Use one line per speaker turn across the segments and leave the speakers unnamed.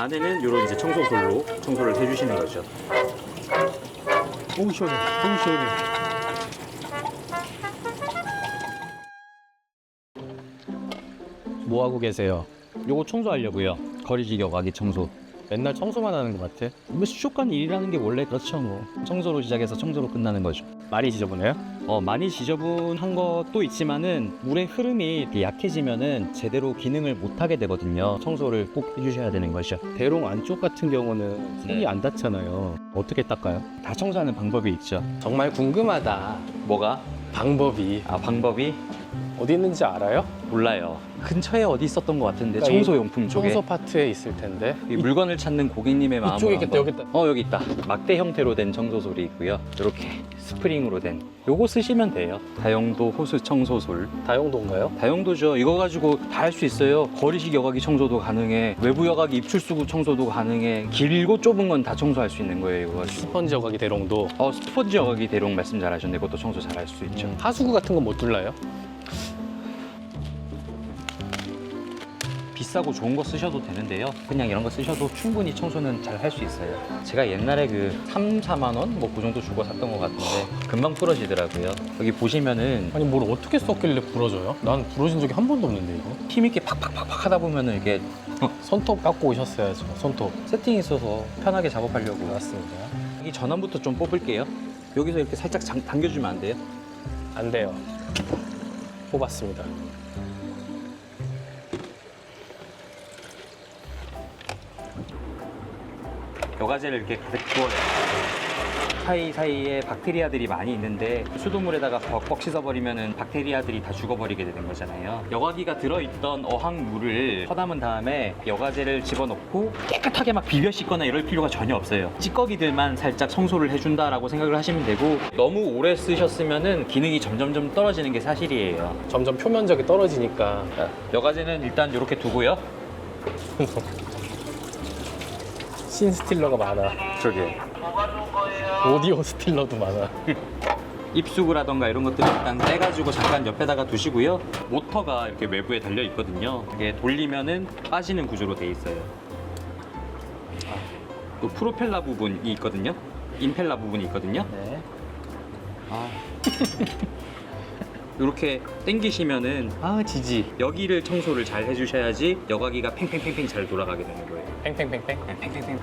안에는 이런 이제 청소솔로 청소를 해주시는 거죠.
오우 시원해. 오우 시원해. 뭐 하고 계세요?
요거 청소하려고요. 거리지 여과기 청소.
맨날 청소만 하는 것 같아.
뭐 수족관 일이라는 게 원래 그렇죠 뭐. 청소로 시작해서 청소로 끝나는 거죠.
많이 지저분해요?
어, 많이 지저분한 것도 있지만은 물의 흐름이 이렇게 약해지면은 제대로 기능을 못 하게 되거든요. 청소를 꼭 해주셔야 되는 거죠.
대롱 안쪽 같은 경우는 손이
네.
안 닿잖아요. 어떻게 닦아요?
다 청소하는 방법이 있죠.
정말 궁금하다.
뭐가?
방법이
아 방법이
어디 있는지 알아요?
몰라요. 근처에 어디 있었던 것 같은데
그러니까
청소용품 쪽에
청소 파트에 있을 텐데.
이 물건을 찾는 고객님의 마음을
이쪽에 있겠다, 여기 있다.
어 여기 있다. 막대 형태로 된 청소 솔이 있고요. 이렇게 스프링으로 된. 요거 쓰시면 돼요. 다용도 호스 청소솔.
다용도인가요?
다용도죠. 이거 가지고 다 할 수 있어요. 거리식 여과기 청소도 가능해. 외부 여과기 입출수구 청소도 가능해. 길고 좁은 건 다 청소할 수 있는 거예요. 이거 가지고.
스펀지 여과기 대롱도.
어 스펀지 여과기 대롱 말씀 잘하셨네. 그것도 청소 잘 할 수 있죠.
음, 하수구 같은 건 못 둘러요?
비싸고 좋은 거 쓰셔도 되는데요. 그냥 이런 거 쓰셔도 충분히 청소는 잘 할 수 있어요. 제가 옛날에 그 3, 4만 원? 뭐 그 정도 주고 샀던 것 같은데 금방 부러지더라고요. 여기 보시면은
아니 뭘 어떻게 썼길래 부러져요? 난 부러진 적이 한 번도 없는데 이거.
힘 있게 팍팍팍팍 하다 보면은 이게
손톱 깎고 오셨어야죠. 손톱.
세팅이 있어서 편하게 작업하려고.
맞습니다.
여기 전원부터 좀 뽑을게요. 여기서 이렇게 살짝 장- 당겨주면 안 돼요?
안 돼요. 뽑았습니다.
여과제를 이렇게 가득 부어요. 사이사이에 박테리아들이 많이 있는데 수돗물에다가 벅벅 씻어버리면 박테리아들이 다 죽어버리게 되는 거잖아요. 여과기가 들어있던 어항물을 퍼담은 다음에 여과제를 집어넣고 깨끗하게 막 비벼 씻거나 이럴 필요가 전혀 없어요. 찌꺼기들만 살짝 청소를 해준다라고 생각을 하시면 되고 너무 오래 쓰셨으면 기능이 점점점 떨어지는 게 사실이에요.
점점 표면적이 떨어지니까
자, 여과제는 일단 이렇게 두고요.
신 스틸러가 많아.
저기
오디오 스틸러도 많아.
입수구라던가 이런 것들 일단 떼가지고 잠깐 옆에다가 두시고요. 모터가 이렇게 외부에 달려 있거든요. 이게 돌리면은 빠지는 구조로 돼 있어요. 아, 또 프로펠러 부분이 있거든요. 임펠러 부분이 있거든요.
네.
아. 이렇게 당기시면은
아 지지.
여기를 청소를 잘 해주셔야지 여과기가 팽팽팽팽 잘 돌아가게 되는 거예요.
팽팽팽팽.
그냥 팽팽팽.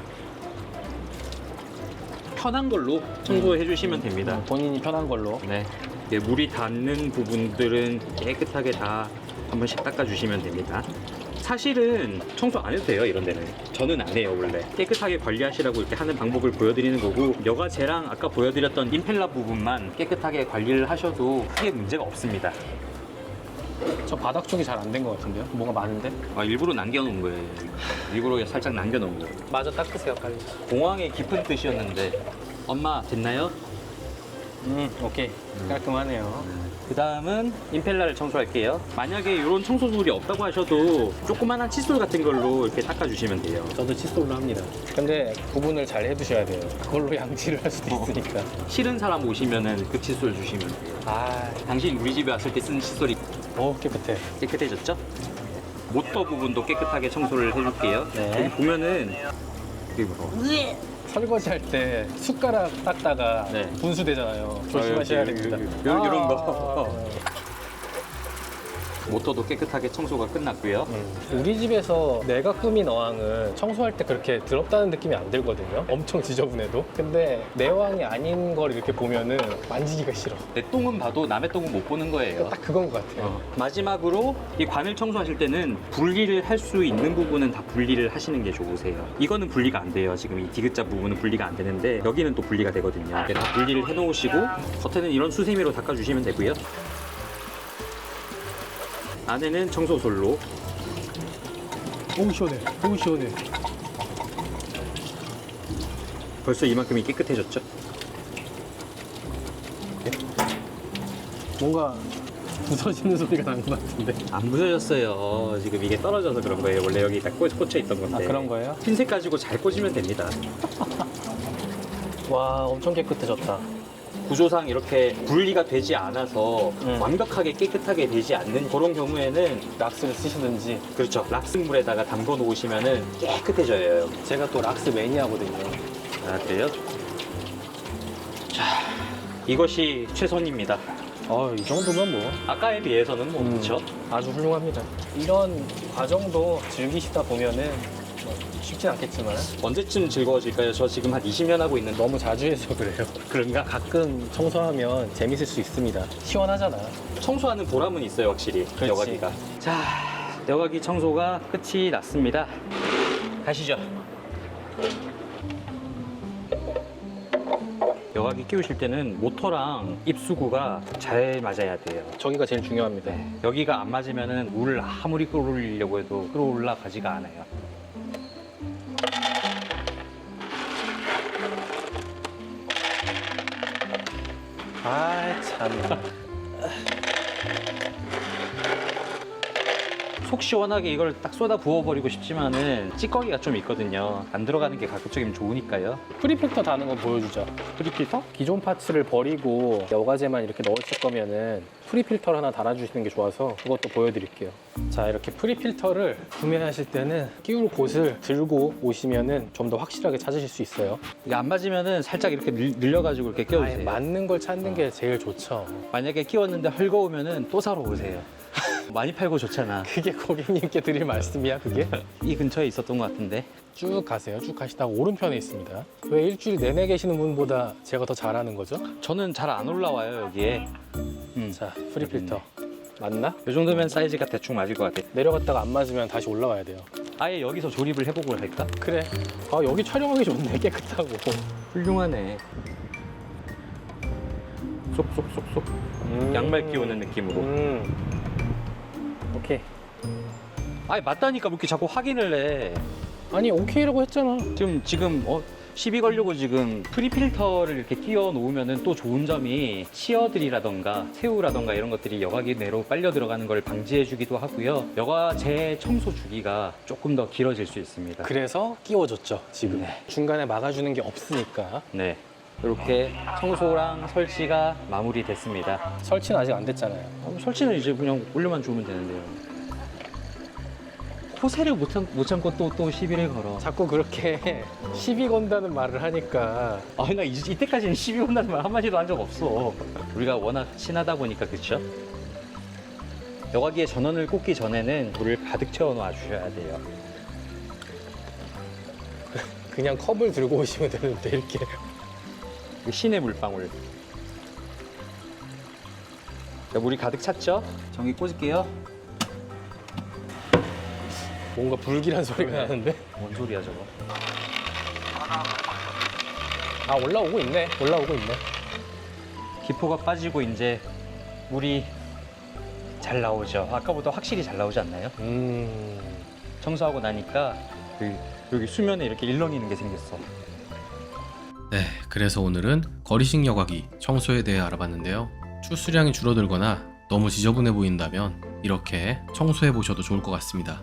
편한 걸로 청소해 주시면 됩니다.
음, 본인이 편한 걸로.
네. 이게 물이 닿는 부분들은 깨끗하게 다 한 번씩 닦아주시면 됩니다. 사실은 청소 안 해도 돼요, 이런 데는. 저는 안 해요, 원래. 깨끗하게 관리하시라고 이렇게 하는 방법을 보여드리는 거고, 여과제랑 아까 보여드렸던 임펠러 부분만 깨끗하게 관리를 하셔도 크게 문제가 없습니다.
저 바닥 쪽이 잘 안 된 것 같은데요? 뭐가 많은데?
아, 일부러 남겨놓은 거예요. 일부러 살짝 남겨놓은 거예요.
마저 닦으세요 빨리.
공황의 깊은 뜻이었는데, 엄마, 됐나요?
음 오케이 깔끔하네요.
그 다음은 임펠러를 청소할게요. 만약에 이런 청소술이 없다고 하셔도 조그만한 칫솔 같은 걸로 이렇게 닦아주시면 돼요.
저도 칫솔로 합니다. 근데 구분을 잘 해두셔야 돼요. 그걸로 양치를 할 수도
어.
있으니까.
싫은 사람 오시면은 그 칫솔 주시면 돼요.
아,
당신 우리 집에 왔을 때 쓴 칫솔이
오 깨끗해.
깨끗해졌죠? 모터 부분도 깨끗하게 청소를 해줄게요.
네.
여기 보면은 여기 뭐
설거지 할 때 숟가락 닦다가
네.
분수되잖아요. 조심하셔야
여기,
됩니다.
이런 거.
아,
모터도 깨끗하게 청소가 끝났고요.
음. 우리 집에서 내가 꾸민 어항은 청소할 때 그렇게 더럽다는 느낌이 안 들거든요. 엄청 지저분해도. 근데 내 어항이 아닌 걸 이렇게 보면은 만지기가 싫어.
내 똥은 봐도 남의 똥은 못 보는 거예요.
딱 그건 것 같아요.
어. 마지막으로 이 관을 청소하실 때는 분리를 할 수 있는 부분은 다 분리를 하시는 게 좋으세요. 이거는 분리가 안 돼요. 지금 이 디귿자 부분은 분리가 안 되는데 여기는 또 분리가 되거든요. 이렇게 다 분리를 해놓으시고 겉에는 이런 수세미로 닦아주시면 되고요. 안에는 청소솔로
오우 시원해. 오우 시원해.
벌써 이만큼이 깨끗해졌죠?
뭔가 부서지는 소리가 난 것 같은데.
안 부서졌어요. 지금 이게 떨어져서 그런 거예요. 원래 여기 다 꽂- 꽂혀 있던 건데.
아 그런 거예요?
핀셋 가지고 잘 꽂으면 됩니다.
와 엄청 깨끗해졌다.
구조상 이렇게 분리가 되지 않아서
음.
완벽하게 깨끗하게 되지 않는 그런 경우에는
락스를 쓰시든지
그렇죠 락스물에다가 담궈 놓으시면은 깨끗해져요.
제가 또 락스 매니아거든요.
아 그래요? 자 이것이 최선입니다.
어, 이 정도면 뭐
아까에 비해서는 뭐
음.
그렇죠.
아주 훌륭합니다. 이런 과정도 즐기시다 보면은 뭐 쉽진 않겠지만
언제쯤 즐거워질까요? 저 지금 한 20년 하고 있는
너무 자주 해서 그래요.
그런가?
가끔 청소하면 재밌을 수 있습니다. 시원하잖아.
청소하는 보람은 있어요 확실히
그렇지.
여과기가 자 여과기 청소가 끝이 났습니다 가시죠 여과기 끼우실 때는 모터랑 입수구가 잘 맞아야 돼요
저기가 제일 중요합니다.
여기가 안 맞으면은 물을 아무리 끌어올리려고 해도 끌어올라가지가 않아요
아, 참.
속 시원하게 이걸 딱 쏟아 부어버리고 싶지만은 찌꺼기가 좀 있거든요 안 들어가는 게 가급적이면 좋으니까요
프리필터 다는 거 보여주자.
프리필터?
기존 파츠를 버리고 여과제만 이렇게 넣으실 거면은 프리필터를 하나 달아주시는 게 좋아서 그것도 보여드릴게요. 자, 이렇게 프리필터를 구매하실 때는 끼울 곳을 들고 오시면은 좀 더 확실하게 찾으실 수 있어요.
이게 안 맞으면은 살짝 이렇게 늘- 늘려가지고 이렇게
아예
끼워주세요
맞는 걸 찾는 게 제일 좋죠.
만약에 끼웠는데 헐거우면은 또 사러 오세요. 많이 팔고 좋잖아.
그게 고객님께 드릴 말씀이야, 그게?
이 근처에 있었던 것 같은데.
쭉 가세요. 쭉 가시다가 오른편에 있습니다. 왜 일주일 내내 계시는 분보다 제가 더 잘하는 거죠?
저는 잘 안 올라와요 여기에. 음.
자, 프리필터. 맞나?
이 정도면 사이즈가 대충 맞을 것 같아.
내려갔다가 안 맞으면 다시 올라와야 돼요.
아예 여기서 조립을 해보고 할까?
그래. 아, 여기 촬영하기 좋네, 깨끗하고.
훌륭하네. 쏙쏙쏙쏙
음.
양말 끼우는 느낌으로.
음. 오케이.
아예 맞다니까 왜 이렇게 자꾸 확인을 해.
아니, 오케이라고 했잖아.
지금 지금 어 시비 걸려고 지금 프리필터를 이렇게 끼워 놓으면은 또 좋은 점이 치어들이라던가 새우라던가 이런 것들이 여과기 내로 빨려 들어가는 걸 방지해 주기도 하고요. 여과제 청소 주기가 조금 더 길어질 수 있습니다.
그래서 끼워줬죠, 지금.
네.
중간에 막아주는 게 없으니까.
네. 이렇게 청소랑 설치가 마무리됐습니다.
설치는 아직 안 됐잖아요.
어, 설치는 이제 그냥 올려만 주면 되는데요. 호세를 못, 참, 못 참고 또, 또 시비를 걸어.
자꾸 그렇게 시비 건다는 말을 하니까
아, 나 이, 이때까지는 시비 온다는 말 한마디도 한 적 없어. 우리가 워낙 친하다 보니까, 그쵸? 여과기에 전원을 꽂기 전에는 물을 가득 채워 놔 주셔야 돼요.
그냥 컵을 들고 오시면 되는데 이렇게
이 신의 물방울. 자, 물이 가득 찼죠? 전기 꽂을게요.
뭔가 불길한 소리가 나는데
뭔 소리야, 저거?
아 올라오고 있네 올라오고 있네
기포가 빠지고 이제 물이 잘 나오죠. 아까보다 확실히 잘 나오지 않나요?
음
청소하고 나니까 그 여기 수면에 이렇게 일렁이는 게 생겼어.
네, 그래서 오늘은 거리식 여과기 청소에 대해 알아봤는데요. 출수량이 줄어들거나 너무 지저분해 보인다면 이렇게 청소해 보셔도 좋을 것 같습니다.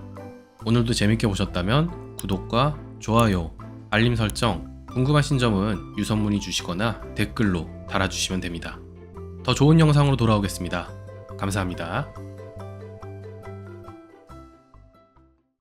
오늘도 재밌게 보셨다면 구독과 좋아요, 알림 설정, 궁금하신 점은 유선 문의 주시거나 댓글로 달아주시면 됩니다. 더 좋은 영상으로 돌아오겠습니다. 감사합니다.